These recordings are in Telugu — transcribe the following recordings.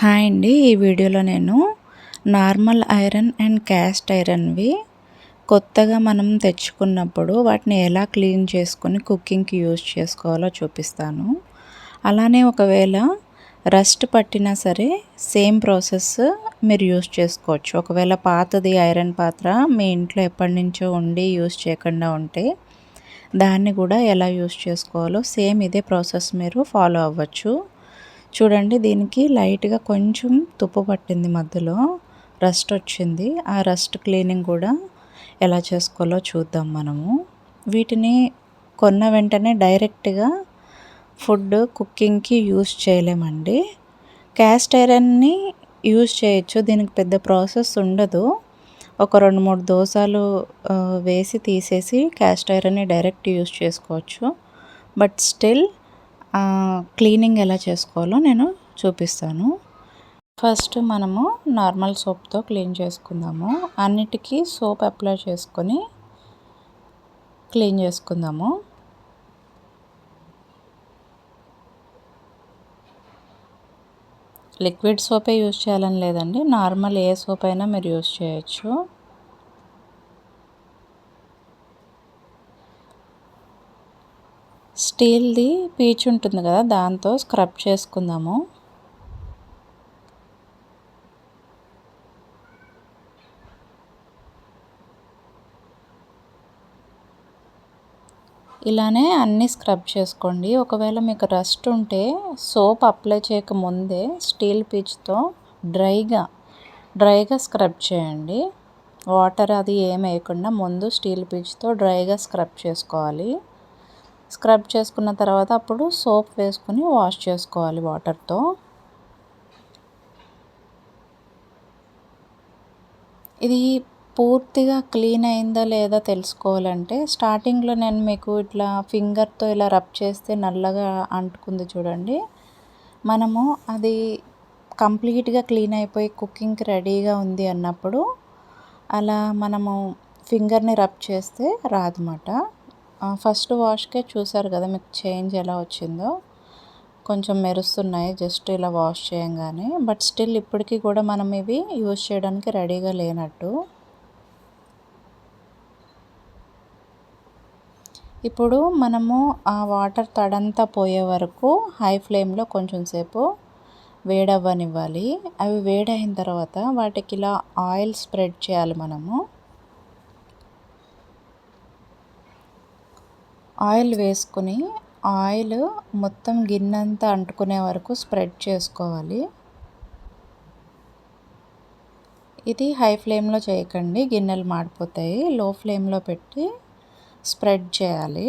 హాయ్ అండి. ఈ వీడియోలో నేను నార్మల్ ఐరన్ అండ్ క్యాస్ట్ ఐరన్వి కొత్తగా మనం తెచ్చుకున్నప్పుడు వాటిని ఎలా క్లీన్ చేసుకొని కుకింగ్కి యూజ్ చేసుకోవాలో చూపిస్తాను. అలానే ఒకవేళ రస్ట్ పట్టినా సరే సేమ్ ప్రాసెస్ మీరు యూజ్ చేసుకోవచ్చు. ఒకవేళ పాతది ఐరన్ పాత్ర మీ ఇంట్లో ఎప్పటి నుంచో ఉండి యూజ్ చేయకుండా ఉంటే దాన్ని కూడా ఎలా యూజ్ చేసుకోవాలో సేమ్ ఇదే ప్రాసెస్ మీరు ఫాలో అవ్వచ్చు. చూడండి దీనికి లైట్గా కొంచెం తుప్పు పట్టింది మధ్యలో. రస్ట్ వచ్చింది. ఆ రస్ట్ క్లీనింగ్ కూడా ఎలా చేసుకోవాలో చూద్దాం మనము. వీటిని కొన్న వెంటనే డైరెక్ట్గా ఫుడ్ కుకింగ్కి యూస్ చేయలేమండి. క్యాస్ట్ ఐరన్ని యూజ్ చేయొచ్చు. దీనికి పెద్ద ప్రాసెస్ ఉండదు. ఒక రెండు మూడు దోశలు వేసి తీసేసి క్యాస్ట్ ఐరన్ని డైరెక్ట్ యూజ్ చేసుకోవచ్చు. బట్ స్టిల్ క్లీనింగ్ ఎలా చేసుకోవాలో నేను చూపిస్తాను. ఫస్ట్ మనము నార్మల్ సోప్తో క్లీన్ చేసుకుందాము. అన్నిటికీ సోప్ అప్లై చేసుకొని క్లీన్ చేసుకుందాము. లిక్విడ్ సోపే యూజ్ చేయాలని లేదండి. నార్మల్ ఏ సోప్ అయినా మీరు యూజ్ చేయొచ్చు. స్టీల్ది పీచ్ ఉంటుంది కదా దాంతో స్క్రబ్ చేసుకుందాము. ఇలానే అన్నీ స్క్రబ్ చేసుకోండి. ఒకవేళ మీకు రస్ట్ ఉంటే సోప్ అప్లై చేయకముందే స్టీల్ పీచ్తో డ్రైగా డ్రైగా స్క్రబ్ చేయండి. వాటర్ అది ఏం వేయకుండా ముందు స్టీల్ పీచ్తో డ్రైగా స్క్రబ్ చేసుకోవాలి. స్క్రబ్ చేసుకున్న తర్వాత అప్పుడు సోప్ వేసుకొని వాష్ చేసుకోవాలి వాటర్తో. ఇది పూర్తిగా క్లీన్ అయిందా లేదా తెలుసుకోవాలంటే స్టార్టింగ్లో నేను మీకు ఇట్లా ఫింగర్తో ఇలా రబ్ చేస్తే నల్లగా అంటుకుంది చూడండి. మనము అది కంప్లీట్గా క్లీన్ అయిపోయి కుకింగ్కి రెడీగా ఉంది అన్నప్పుడు అలా మనము ఫింగర్ని రబ్ చేస్తే రాదన్నమాట. ఫస్ట్ వాష్కే చూసారు కదా మీకు చేంజ్ ఎలా వచ్చిందో. కొంచెం మెరుస్తున్నాయి జస్ట్ ఇలా వాష్ చేయంగానే. బట్ స్టిల్ ఇప్పటికీ కూడా మనం ఇవి యూజ్ చేయడానికి రెడీగా లేనట్టు. ఇప్పుడు మనము ఆ వాటర్ తడంతా పోయే వరకు హై ఫ్లేమ్లో కొంచెం సేపు వేడవ్వనివ్వాలి. అవి వేడైన తర్వాత వాటికి ఇలా ఆయిల్ స్ప్రెడ్ చేయాలి మనము. ఆయిల్ వేసుకుని ఆయిల్ మొత్తం గిన్నె అంతా అంటుకునే వరకు స్ప్రెడ్ చేసుకోవాలి. ఇది హై ఫ్లేమ్లో చేయకండి గిన్నెలు మాడిపోతాయి. లో ఫ్లేమ్లో పెట్టి స్ప్రెడ్ చేయాలి.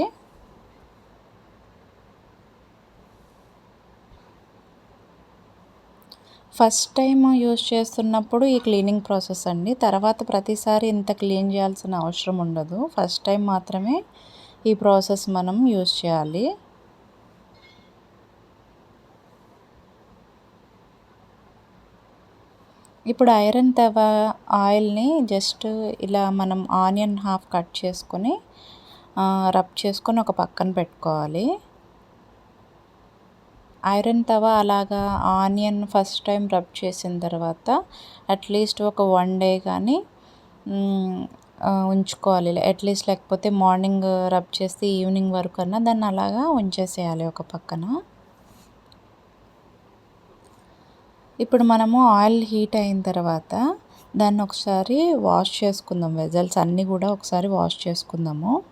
ఫస్ట్ టైం యూజ్ చేస్తున్నప్పుడు ఈ క్లీనింగ్ ప్రాసెస్ అండి. తర్వాత ప్రతిసారి ఇంత క్లీన్ చేయాల్సిన అవసరం ఉండదు. ఫస్ట్ టైం మాత్రమే ఈ ప్రాసెస్ మనం యూజ్ చేయాలి. ఇప్పుడు ఐరన్ తవ ఆయిల్ని జస్ట్ ఇలా మనం ఆనియన్ హాఫ్ కట్ చేసుకొని రబ్ చేసుకొని ఒక పక్కన పెట్టుకోవాలి. ఐరన్ తవ అలాగా ఆనియన్ ఫస్ట్ టైం రబ్ చేసిన తర్వాత అట్లీస్ట్ ఒక వన్ డే కానీ ఉంచుకోవాలి. అట్లీస్ట్ లేకపోతే మార్నింగ్ రబ్ చేస్తే ఈవినింగ్ వరకు అన్నా దాన్ని అలాగా ఉంచేసేయాలి ఒక పక్కన. ఇప్పుడు మనము ఆయిల్ హీట్ అయిన తర్వాత దాన్ని ఒకసారి వాష్ చేసుకుందాం. వెజల్స్ అన్నీ కూడా ఒకసారి వాష్ చేసుకుందాము.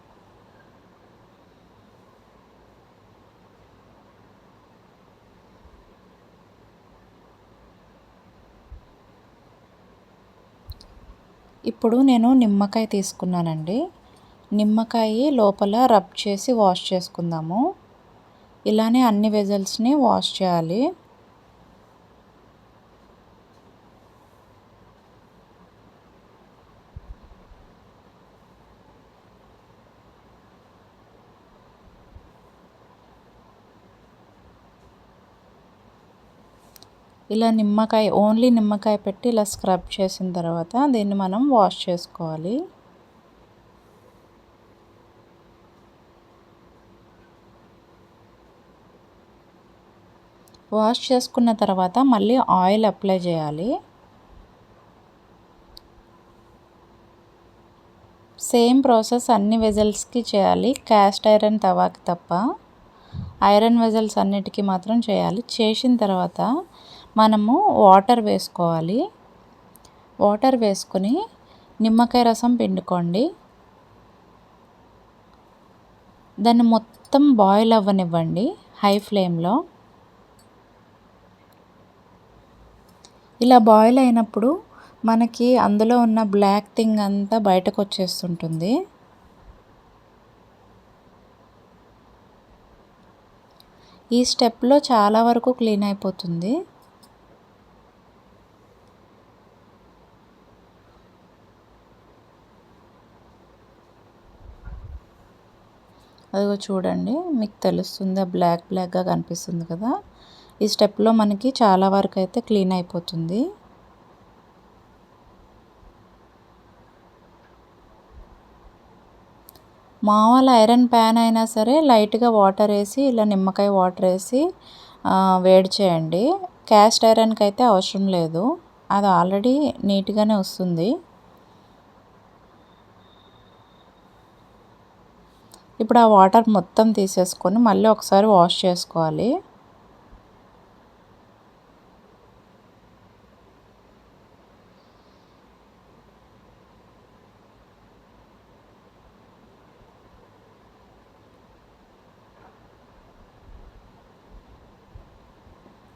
ఇప్పుడు నేను నిమ్మకాయ తీసుకున్నానండి. నిమ్మకాయ లోపల రబ్ చేసి వాష్ చేసుకుందాము. ఇలానే అన్ని వెజల్స్ని వాష్ చేయాలి. ఇలా నిమ్మకాయ ఓన్లీ నిమ్మకాయ పెట్టి ఇలా స్క్రబ్ చేసిన తర్వాత దీన్ని మనం వాష్ చేసుకోవాలి. వాష్ చేసుకున్న తర్వాత మళ్ళీ ఆయిల్ అప్లై చేయాలి. సేమ్ ప్రాసెస్ అన్ని వెజల్స్కి చేయాలి. క్యాస్ట్ ఐరన్ తవాకి తప్ప. ఐరన్ వెజల్స్ అన్నిటికీ మాత్రం చేయాలి. చేసిన తర్వాత మనము వాటర్ వేసుకోవాలి. వాటర్ వేసుకొని నిమ్మకాయ రసం పిండుకోండి. దాన్ని మొత్తం బాయిల్ అవ్వనివ్వండి హై ఫ్లేమ్లో. ఇలా బాయిల్ అయినప్పుడు మనకి అందులో ఉన్న బ్లాక్ థింగ్ అంతా బయటకు వచ్చేస్తుంటుంది. ఈ స్టెప్లో చాలా వరకు క్లీన్ అయిపోతుంది. అదిగో చూడండి మీకు తెలుస్తుంది బ్లాక్ బ్లాక్గా కనిపిస్తుంది కదా. ఈ స్టెప్లో మనకి చాలా వరకు అయితే క్లీన్ అయిపోతుంది. మామూలు ఐరన్ ప్యాన్ అయినా సరే లైట్గా వాటర్ వేసి ఇలా నిమ్మకాయ వాటర్ వేసి వేడి చేయండి. క్యాస్ట్ ఐరన్కి అయితే అవసరం లేదు. అది ఆల్రెడీ నీట్గానే వస్తుంది. ఇప్పుడు ఆ వాటర్ మొత్తం తీసేసుకొని మళ్ళీ ఒకసారి వాష్ చేసుకోవాలి.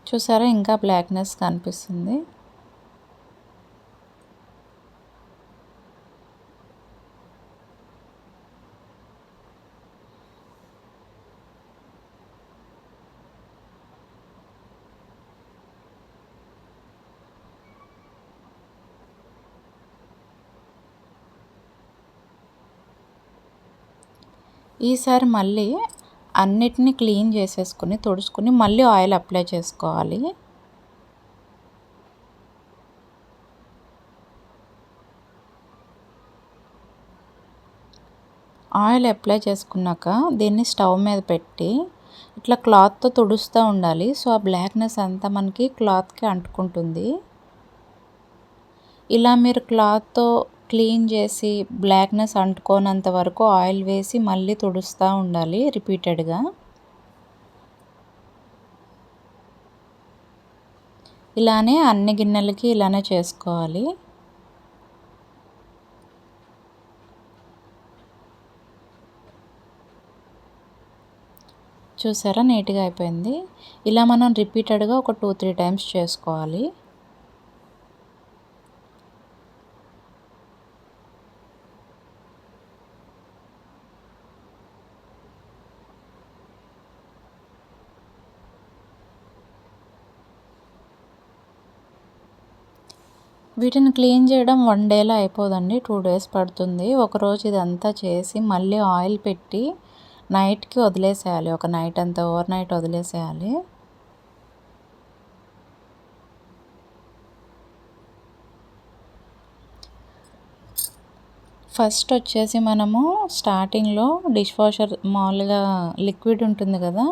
చూసారా? ఇంకా బ్లాక్నెస్ కనిపిస్తుంది. ఈసారి మళ్ళీ అన్నిటిని క్లీన్ చేసేసుకుని తుడుచుకుని మళ్ళీ ఆయిల్ అప్లై చేసుకోవాలి. ఆయిల్ అప్లై చేసుకున్నాక దీన్ని స్టవ్ మీద పెట్టి ఇట్లా క్లాత్తో తుడుస్తూ ఉండాలి. సో ఆ బ్లాక్నెస్ అంతా మనకి క్లాత్కి అంటుకుంటుంది. ఇలా మీరు క్లాత్తో క్లీన్ చేసి బ్లాక్నెస్ అంటుకోనంత వరకు ఆయిల్ వేసి మళ్ళీ తుడుస్తూ ఉండాలి రిపీటెడ్గా. ఇలానే అన్ని గిన్నెలకి ఇలానే చేసుకోవాలి. చూసారా నీట్గా అయిపోయింది. ఇలా మనం రిపీటెడ్గా ఒక టూ త్రీ టైమ్స్ చేసుకోవాలి. వీటిని క్లీన్ చేయడం వన్ డేలో అయిపోదండి టూ డేస్ పడుతుంది. ఒకరోజు ఇదంతా చేసి మళ్ళీ ఆయిల్ పెట్టి నైట్కి వదిలేసేయాలి ఒక నైట్ అంతా ఓవర్ నైట్ వదిలేసేయాలి. ఫస్ట్ వచ్చేసి మనము స్టార్టింగ్లో డిష్ వాషర్ మామూలుగా లిక్విడ్ ఉంటుంది కదా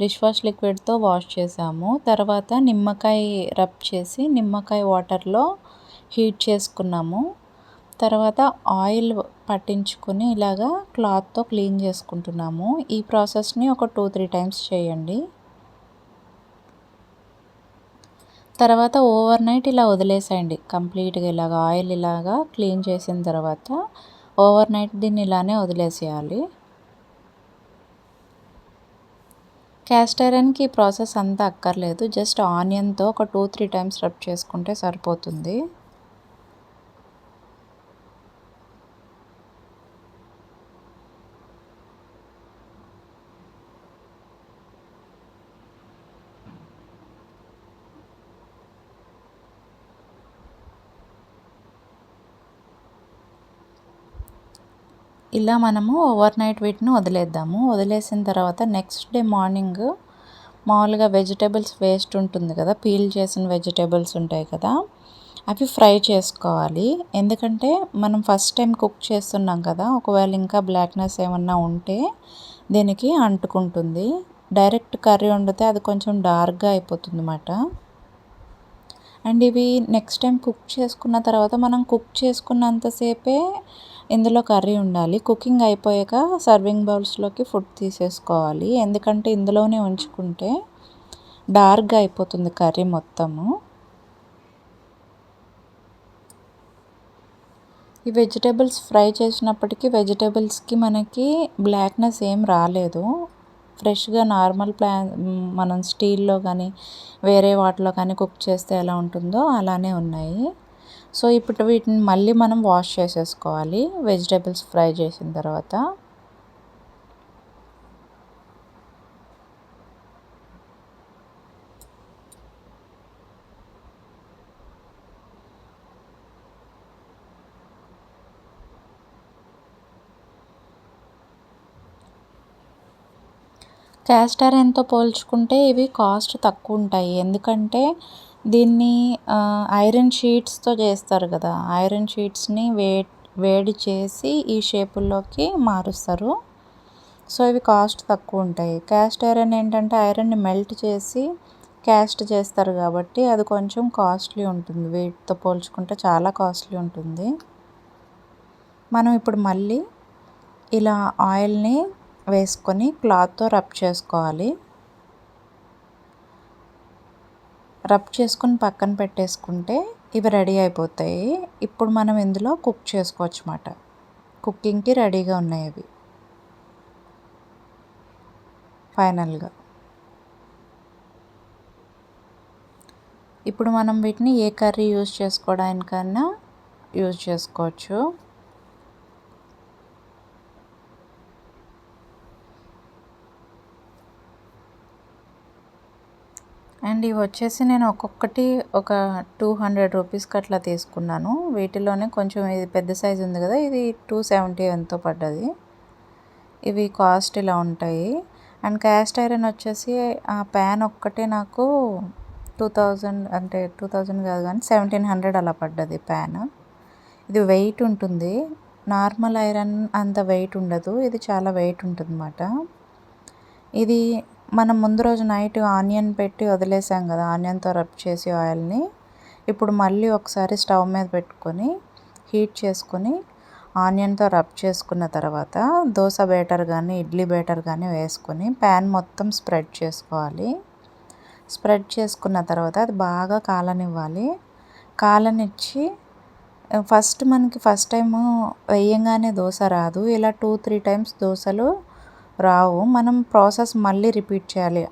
డిష్ వాష్ లిక్విడ్తో వాష్ చేసాము. తర్వాత నిమ్మకాయ రబ్ చేసి నిమ్మకాయ వాటర్లో హీట్ చేసుకున్నాము. తర్వాత ఆయిల్ పట్టించుకొని ఇలాగా క్లాత్తో క్లీన్ చేసుకుంటున్నాము. ఈ ప్రాసెస్ని ఒక టూ త్రీ టైమ్స్ చేయండి. తర్వాత ఓవర్ నైట్ ఇలా వదిలేసేయండి. కంప్లీట్గా ఇలాగ ఆయిల్ ఇలాగా క్లీన్ చేసిన తర్వాత ఓవర్ నైట్ దీన్ని ఇలానే వదిలేసేయాలి. క్యాస్ట్ ఐరన్కి ఈ ప్రాసెస్ అంతా అక్కర్లేదు. జస్ట్ ఆనియన్తో ఒక టూ త్రీ టైమ్స్ రబ్ చేసుకుంటే సరిపోతుంది. ఇలా మనము ఓవర్ నైట్ వీటిని వదిలేద్దాము. వదిలేసిన తర్వాత నెక్స్ట్ డే మార్నింగ్ మామూలుగా వెజిటేబుల్స్ వేస్ట్ ఉంటుంది కదా పీల్ చేసిన వెజిటేబుల్స్ ఉంటాయి కదా అవి ఫ్రై చేసుకోవాలి. ఎందుకంటే మనం ఫస్ట్ టైం కుక్ చేస్తున్నాం కదా ఒకవేళ ఇంకా బ్లాక్నెస్ ఏమన్నా ఉంటే దీనికి అంటుకుంటుంది. డైరెక్ట్ కర్రీ వండితే అది కొంచెం డార్క్గా అయిపోతుంది అన్నమాట అండ్ ఇవి నెక్స్ట్ టైం కుక్ చేసుకున్న తర్వాత మనం కుక్ చేసుకున్నంతసేపే ఇందులో కర్రీ ఉండాలి. కుకింగ్ అయిపోయాక సర్వింగ్ బౌల్స్లోకి ఫుడ్ తీసేసుకోవాలి. ఎందుకంటే ఇందులోనే ఉంచుకుంటే డార్క్గా అయిపోతుంది కర్రీ మొత్తము. ఈ వెజిటేబుల్స్ ఫ్రై చేసినప్పటికీ వెజిటేబుల్స్కి మనకి బ్లాక్నెస్ ఏం రాలేదు. ఫ్రెష్గా నార్మల్ ప్లాన్ మనం స్టీల్లో కానీ వేరే వాటిలో కానీ కుక్ చేస్తే ఎలా ఉంటుందో అలానే ఉన్నాయి. సో ఇప్పుడు వీటిని మళ్ళీ మనం వాష్ చేసేసుకోవాలి. వెజిటేబుల్స్ ఫ్రై చేసిన తర్వాత క్యాస్ట్ ఐరన్తో పోల్చుకుంటే ఇవి కాస్ట్ తక్కువ ఉంటాయి. ఎందుకంటే దీన్ని ఐరన్ షీట్స్తో చేస్తారు కదా. ఐరన్ షీట్స్ని వే వేడి చేసి ఈ షేపుల్లోకి మారుస్తారు. సో ఇవి కాస్ట్ తక్కువ ఉంటాయి. క్యాస్ట్ ఐరన్ ఏంటంటే ఐరన్ని మెల్ట్ చేసి క్యాస్ట్ చేస్తారు కాబట్టి అది కొంచెం కాస్ట్లీ ఉంటుంది. వీటితో పోల్చుకుంటే చాలా కాస్ట్లీ ఉంటుంది. మనం ఇప్పుడు మళ్ళీ ఇలా ఆయిల్ని వేసుకొని క్లాత్తో రబ్ చేసుకోవాలి. రబ్ చేసుకుని పక్కన పెట్టేసుకుంటే ఇవి రెడీ అయిపోతాయి. ఇప్పుడు మనం ఇందులో కుక్ చేసుకోవచ్చు అన్నమాట కుకింగ్కి రెడీగా ఉన్నాయి అవి. ఫైనల్గా. ఇప్పుడు మనం వీటిని ఏ కర్రీ యూజ్ చేసుకోవడానికన్నా యూజ్ చేసుకోవచ్చు. అండ్ ఇవి వచ్చేసి నేను ఒక్కొక్కటి ఒక టూ హండ్రెడ్ రూపీస్కి అట్లా తీసుకున్నాను. వీటిలోనే కొంచెం ఇది పెద్ద సైజు ఉంది కదా ఇది టూ సెవెంటీ ఎంతో పడ్డది. ఇవి కాస్ట్ ఇలా ఉంటాయి. అండ్ క్యాస్ట్ ఐరన్ వచ్చేసి ఆ ప్యాన్ ఒక్కటే నాకు టూ థౌజండ్ అంటే టూ థౌజండ్ కాదు కానీ సెవెంటీన్ హండ్రెడ్ అలా పడ్డది ప్యాన్. ఇది వెయిట్ ఉంటుంది. నార్మల్ ఐరన్ అంత వెయిట్ ఉండదు. ఇది చాలా వెయిట్ ఉంటుంది అన్నమాట ఇది మనం ముందు రోజు నైట్ ఆనియన్ పెట్టి వదిలేసాం కదా ఆనియన్తో రబ్ చేసి ఆయిల్ని. ఇప్పుడు మళ్ళీ ఒకసారి స్టవ్ మీద పెట్టుకొని హీట్ చేసుకొని ఆనియన్తో రబ్ చేసుకున్న తర్వాత దోశ బేటర్ కానీ ఇడ్లీ బేటర్ కానీ వేసుకొని ప్యాన్ మొత్తం స్ప్రెడ్ చేసుకోవాలి. స్ప్రెడ్ చేసుకున్న తర్వాత అది బాగా కాలనివ్వాలి. కాలనిచ్చి ఫస్ట్ మనకి ఫస్ట్ టైము వేయంగానే దోశ రాదు. ఇలా టూ త్రీ టైమ్స్ దోశలు రావు మనం ప్రాసెస్ మళ్ళీ రిపీట్ చేయాలి.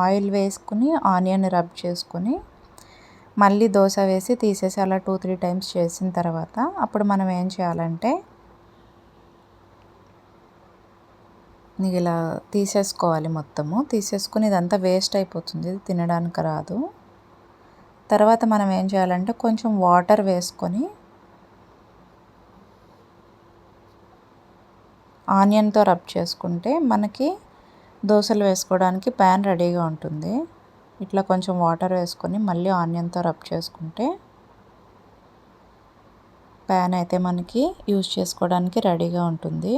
ఆయిల్ వేసుకుని ఆనియన్ రబ్ చేసుకొని మళ్ళీ దోశ వేసి తీసేసి అలా టూ త్రీ టైమ్స్ చేసిన తర్వాత అప్పుడు మనం ఏం చేయాలంటే ఇలా తీసేసుకోవాలి మొత్తము. తీసేసుకుని ఇదంతా వేస్ట్ అయిపోతుంది. తినడానికి రాదు. తర్వాత మనం ఏం చేయాలంటే కొంచెం వాటర్ వేసుకొని ఆనియన్తో రబ్ చేసుకుంటే మనకి దోశలు వేసుకోవడానికి ప్యాన్ రెడీగా ఉంటుంది. ఇట్లా కొంచెం వాటర్ వేసుకొని మళ్ళీ ఆనియన్తో రబ్ చేసుకుంటే ప్యాన్ అయితే మనకి యూజ్ చేసుకోవడానికి రెడీగా ఉంటుంది.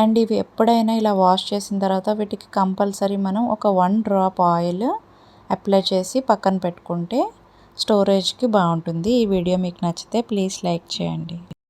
అండ్ ఇవి ఎప్పుడైనా ఇలా వాష్ చేసిన తర్వాత వీటికి కంపల్సరీ మనం ఒక వన్ డ్రాప్ ఆయిల్ అప్లై చేసి పక్కన పెట్టుకుంటే స్టోరేజ్కి బాగుంటుంది. ఈ వీడియో మీకు నచ్చితే ప్లీజ్ లైక్ చేయండి.